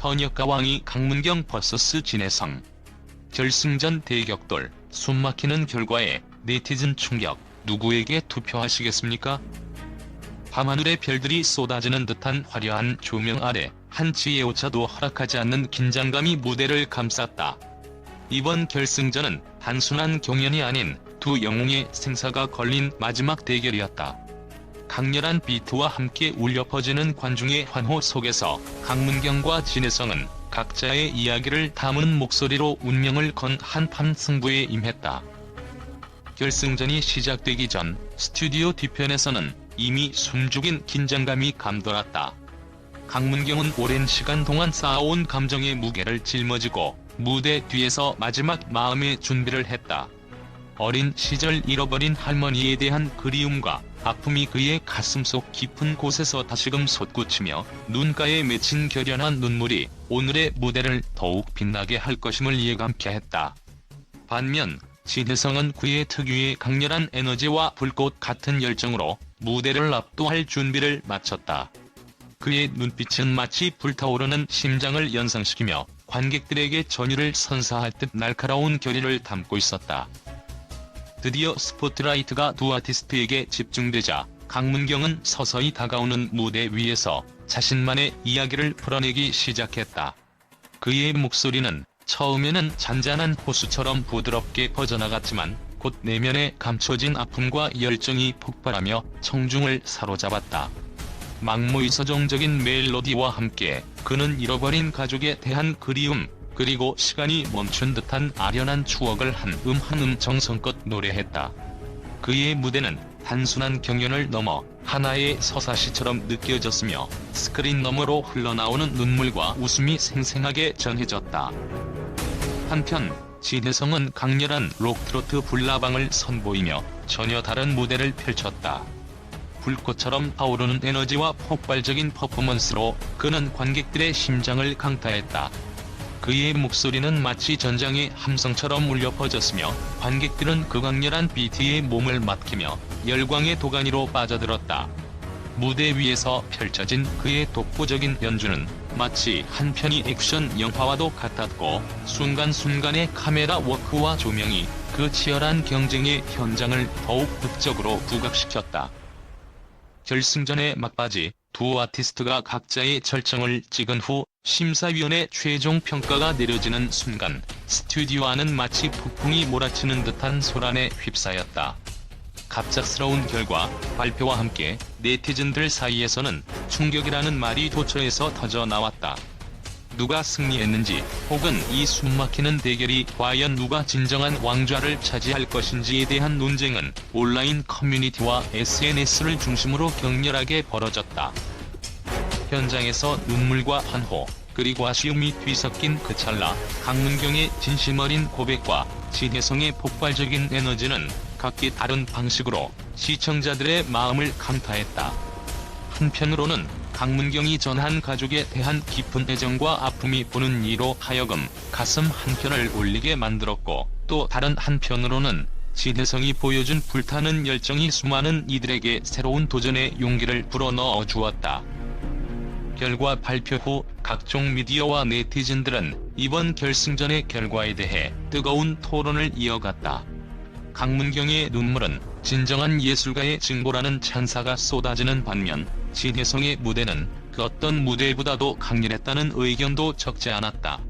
현역 가 왕이 강문경 vs 진해성. 결승전 대격돌, 숨막히는 결과에 네티즌 충격, 누구에게 투표하시겠습니까? 밤하늘의 별들이 쏟아지는 듯한 화려한 조명 아래 한치의 오차도 허락하지 않는 긴장감이 무대를 감쌌다. 이번 결승전은 단순한 경연이 아닌 두 영웅의 생사가 걸린 마지막 대결이었다. 강렬한 비트와 함께 울려 퍼지는 관중의 환호 속에서 강문경과 진혜성은 각자의 이야기를 담은 목소리로 운명을 건 한판 승부에 임했다. 결승전이 시작되기 전 스튜디오 뒤편에서는 이미 숨죽인 긴장감이 감돌았다. 강문경은 오랜 시간 동안 쌓아온 감정의 무게를 짊어지고 무대 뒤에서 마지막 마음의 준비를 했다. 어린 시절 잃어버린 할머니에 대한 그리움과 아픔이 그의 가슴 속 깊은 곳에서 다시금 솟구치며 눈가에 맺힌 결연한 눈물이 오늘의 무대를 더욱 빛나게 할 것임을 예감케 했다. 반면 진혜성은 그의 특유의 강렬한 에너지와 불꽃 같은 열정으로 무대를 압도할 준비를 마쳤다. 그의 눈빛은 마치 불타오르는 심장을 연상시키며 관객들에게 전율을 선사할 듯 날카로운 결의를 담고 있었다. 드디어 스포트라이트가 두 아티스트에게 집중되자 강문경은 서서히 다가오는 무대 위에서 자신만의 이야기를 풀어내기 시작했다. 그의 목소리는 처음에는 잔잔한 호수처럼 부드럽게 퍼져나갔지만 곧 내면에 감춰진 아픔과 열정이 폭발하며 청중을 사로잡았다. 막무이 서정적인 멜로디와 함께 그는 잃어버린 가족에 대한 그리움, 그리고 시간이 멈춘 듯한 아련한 추억을 한 음 한 음 정성껏 노래했다. 그의 무대는 단순한 경연을 넘어 하나의 서사시처럼 느껴졌으며 스크린 너머로 흘러나오는 눈물과 웃음이 생생하게 전해졌다. 한편 진혜성은 강렬한 록트로트 불나방을 선보이며 전혀 다른 무대를 펼쳤다. 불꽃처럼 타오르는 에너지와 폭발적인 퍼포먼스로 그는 관객들의 심장을 강타했다. 그의 목소리는 마치 전장의 함성처럼 울려 퍼졌으며 관객들은 그 강렬한 비트에 몸을 맡기며 열광의 도가니로 빠져들었다. 무대 위에서 펼쳐진 그의 독보적인 연주는 마치 한 편의 액션 영화와도 같았고 순간순간의 카메라 워크와 조명이 그 치열한 경쟁의 현장을 더욱 극적으로 부각시켰다. 결승전의 막바지 두 아티스트가 각자의 절정을 찍은 후 심사위원의 최종 평가가 내려지는 순간 스튜디오 안은 마치 폭풍이 몰아치는 듯한 소란에 휩싸였다. 갑작스러운 결과 발표와 함께 네티즌들 사이에서는 충격이라는 말이 도처에서 터져 나왔다. 누가 승리했는지 혹은 이 숨막히는 대결이 과연 누가 진정한 왕좌를 차지할 것인지에 대한 논쟁은 온라인 커뮤니티와 SNS를 중심으로 격렬하게 벌어졌다. 현장에서 눈물과 환호, 그리고 아쉬움이 뒤섞인 그 찰나 강문경의 진심 어린 고백과 진혜성의 폭발적인 에너지는 각기 다른 방식으로 시청자들의 마음을 강타했다. 한편으로는 강문경이 전한 가족에 대한 깊은 애정과 아픔이 보는 이로 하여금 가슴 한편을 울리게 만들었고 또 다른 한편으로는 진혜성이 보여준 불타는 열정이 수많은 이들에게 새로운 도전의 용기를 불어넣어 주었다. 결과 발표 후 각종 미디어와 네티즌들은 이번 결승전의 결과에 대해 뜨거운 토론을 이어갔다. 강문경의 눈물은 진정한 예술가의 증거라는 찬사가 쏟아지는 반면 진혜성의 무대는 그 어떤 무대보다도 강렬했다는 의견도 적지 않았다.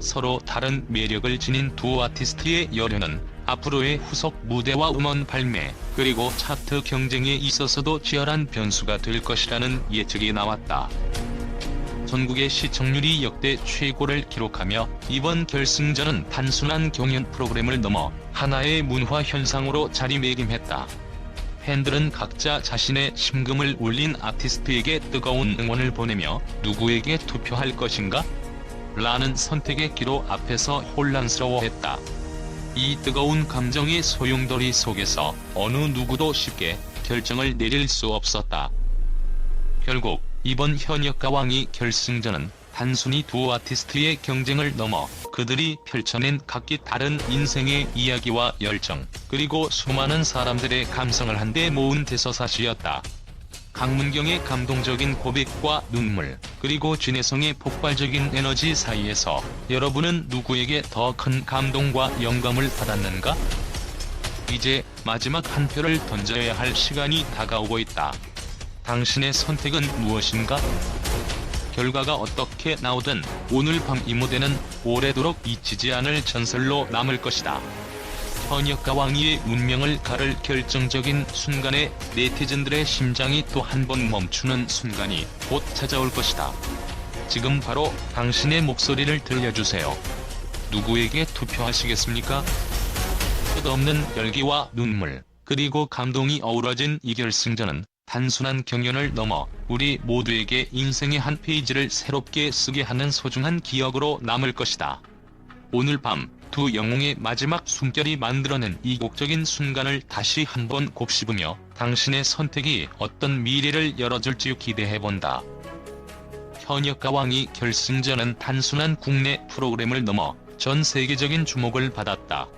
서로 다른 매력을 지닌 두 아티스트의 열연은 앞으로의 후속 무대와 음원 발매, 그리고 차트 경쟁에 있어서도 치열한 변수가 될 것이라는 예측이 나왔다. 전국의 시청률이 역대 최고를 기록하며 이번 결승전은 단순한 경연 프로그램을 넘어 하나의 문화 현상으로 자리매김했다. 팬들은 각자 자신의 심금을 울린 아티스트에게 뜨거운 응원을 보내며 누구에게 투표할 것인가? 라는 선택의 기로 앞에서 혼란스러워했다. 이 뜨거운 감정의 소용돌이 속에서 어느 누구도 쉽게 결정을 내릴 수 없었다. 결국 이번 현역 가왕이 결승전은 단순히 두 아티스트의 경쟁을 넘어 그들이 펼쳐낸 각기 다른 인생의 이야기와 열정, 그리고 수많은 사람들의 감성을 한데 모은 대서사시였다. 강문경의 감동적인 고백과 눈물, 그리고 진혜성의 폭발적인 에너지 사이에서 여러분은 누구에게 더 큰 감동과 영감을 받았는가? 이제 마지막 한 표를 던져야 할 시간이 다가오고 있다. 당신의 선택은 무엇인가? 결과가 어떻게 나오든 오늘 밤 이 무대는 오래도록 잊히지 않을 전설로 남을 것이다. 현역과 왕위의 운명을 가를 결정적인 순간에 네티즌들의 심장이 또 한 번 멈추는 순간이 곧 찾아올 것이다. 지금 바로 당신의 목소리를 들려주세요. 누구에게 투표하시겠습니까? 끝없는 열기와 눈물, 그리고 감동이 어우러진 이 결승전은 단순한 경연을 넘어 우리 모두에게 인생의 한 페이지를 새롭게 쓰게 하는 소중한 기억으로 남을 것이다. 오늘 밤 두 영웅의 마지막 숨결이 만들어낸 이곡적인 순간을 다시 한번 곱씹으며 당신의 선택이 어떤 미래를 열어줄지 기대해본다. 현역과 왕이 결승전은 단순한 국내 프로그램을 넘어 전 세계적인 주목을 받았다.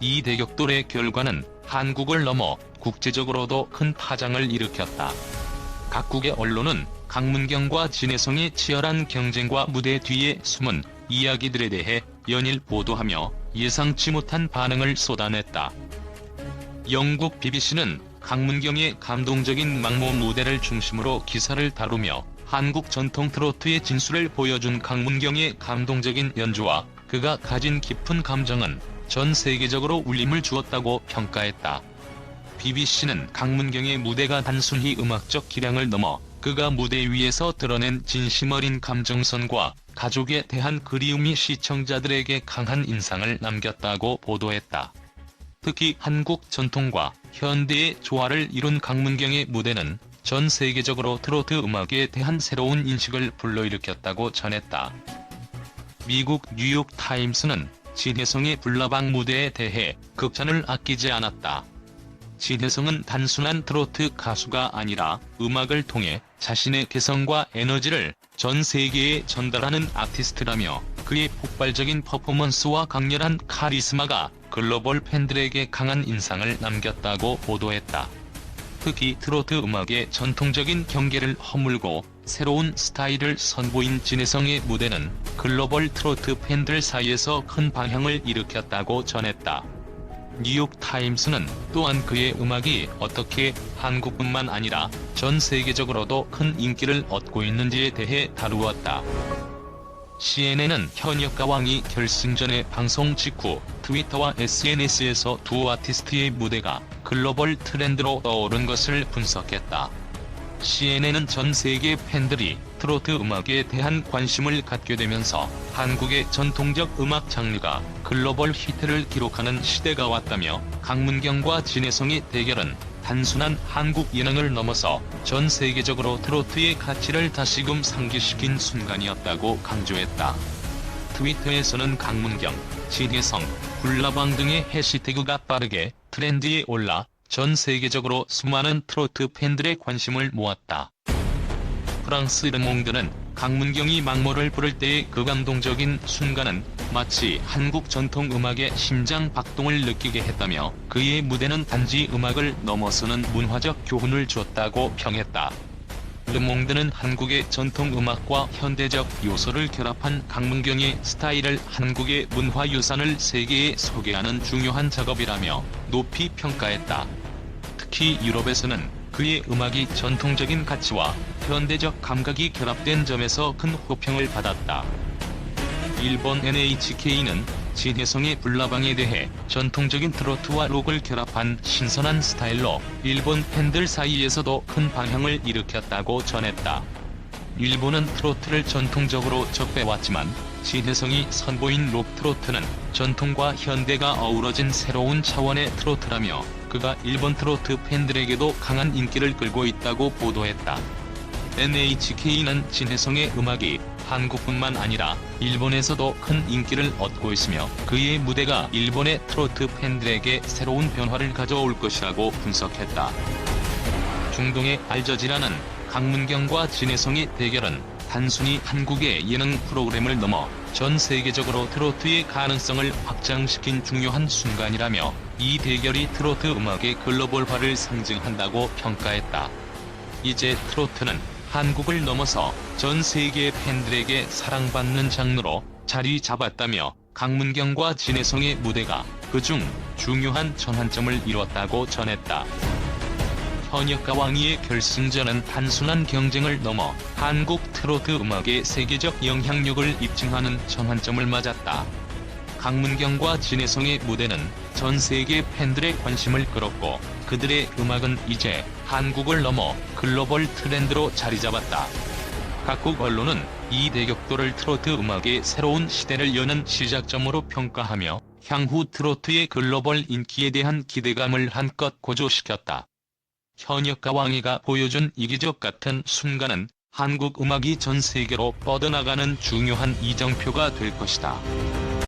이 대격돌의 결과는 한국을 넘어 국제적으로도 큰 파장을 일으켰다. 각국의 언론은 강문경과 진혜성의 치열한 경쟁과 무대 뒤에 숨은 이야기들에 대해 연일 보도하며 예상치 못한 반응을 쏟아냈다. 영국 BBC는 강문경의 감동적인 막모 무대를 중심으로 기사를 다루며 한국 전통 트로트의 진수를 보여준 강문경의 감동적인 연주와 그가 가진 깊은 감정은 전 세계적으로 울림을 주었다고 평가했다. BBC는 강문경의 무대가 단순히 음악적 기량을 넘어 그가 무대 위에서 드러낸 진심 어린 감정선과 가족에 대한 그리움이 시청자들에게 강한 인상을 남겼다고 보도했다. 특히 한국 전통과 현대의 조화를 이룬 강문경의 무대는 전 세계적으로 트로트 음악에 대한 새로운 인식을 불러일으켰다고 전했다. 미국 뉴욕 타임스는 진혜성의 불나방 무대에 대해 극찬을 아끼지 않았다. 진혜성은 단순한 트로트 가수가 아니라 음악을 통해 자신의 개성과 에너지를 전 세계에 전달하는 아티스트라며 그의 폭발적인 퍼포먼스와 강렬한 카리스마가 글로벌 팬들에게 강한 인상을 남겼다고 보도했다. 특히 트로트 음악의 전통적인 경계를 허물고 새로운 스타일을 선보인 진혜성의 무대는 글로벌 트로트 팬들 사이에서 큰 방향을 일으켰다고 전했다. 뉴욕타임스는 또한 그의 음악이 어떻게 한국뿐만 아니라 전 세계적으로도 큰 인기를 얻고 있는지에 대해 다루었다. CNN은 현역과 왕이 결승전의 방송 직후 트위터와 SNS에서 두 아티스트의 무대가 글로벌 트렌드로 떠오른 것을 분석했다. CNN은 전 세계 팬들이 트로트 음악에 대한 관심을 갖게 되면서 한국의 전통적 음악 장르가 글로벌 히트를 기록하는 시대가 왔다며 강문경과 진혜성의 대결은 단순한 한국 예능을 넘어서 전 세계적으로 트로트의 가치를 다시금 상기시킨 순간이었다고 강조했다. 트위터에서는 강문경, 진혜성, 불나방 등의 해시태그가 빠르게 트렌드에 올라 전 세계적으로 수많은 트로트 팬들의 관심을 모았다. 프랑스 르몽드는 강문경이 막모를 부를 때의 그 감동적인 순간은 마치 한국 전통 음악의 심장 박동을 느끼게 했다며 그의 무대는 단지 음악을 넘어서는 문화적 교훈을 주었다고 평했다. 르몽드는 한국의 전통 음악과 현대적 요소를 결합한 강문경의 스타일을 한국의 문화 유산을 세계에 소개하는 중요한 작업이라며 높이 평가했다. 특히 유럽에서는 그의 음악이 전통적인 가치와 현대적 감각이 결합된 점에서 큰 호평을 받았다. 일본 NHK는 진혜성의 불나방에 대해 전통적인 트로트와 록을 결합한 신선한 스타일로 일본 팬들 사이에서도 큰 방향을 일으켰다고 전했다. 일본은 트로트를 전통적으로 적배왔지만 진혜성이 선보인 록 트로트는 전통과 현대가 어우러진 새로운 차원의 트로트라며 그가 일본 트로트 팬들에게도 강한 인기를 끌고 있다고 보도했다. NHK는 진혜성의 음악이 한국뿐만 아니라 일본에서도 큰 인기를 얻고 있으며 그의 무대가 일본의 트로트 팬들에게 새로운 변화를 가져올 것이라고 분석했다. 중동의 알저지라는 강문경과 진혜성의 대결은 단순히 한국의 예능 프로그램을 넘어 전 세계적으로 트로트의 가능성을 확장시킨 중요한 순간이라며 이 대결이 트로트 음악의 글로벌화를 상징한다고 평가했다. 이제 트로트는 한국을 넘어서 전 세계 팬들에게 사랑받는 장르로 자리 잡았다며 강문경과 진혜성의 무대가 그중 중요한 전환점을 이뤘다고 전했다. 현역과 왕위의 결승전은 단순한 경쟁을 넘어 한국 트로트 음악의 세계적 영향력을 입증하는 전환점을 맞았다. 강문경과 진혜성의 무대는 전 세계 팬들의 관심을 끌었고 그들의 음악은 이제 한국을 넘어 글로벌 트렌드로 자리 잡았다. 각국 언론은 이 대격돌을 트로트 음악의 새로운 시대를 여는 시작점으로 평가하며 향후 트로트의 글로벌 인기에 대한 기대감을 한껏 고조시켰다. 현역과 왕이가 보여준 이기적 같은 순간은 한국 음악이 전 세계로 뻗어나가는 중요한 이정표가 될 것이다.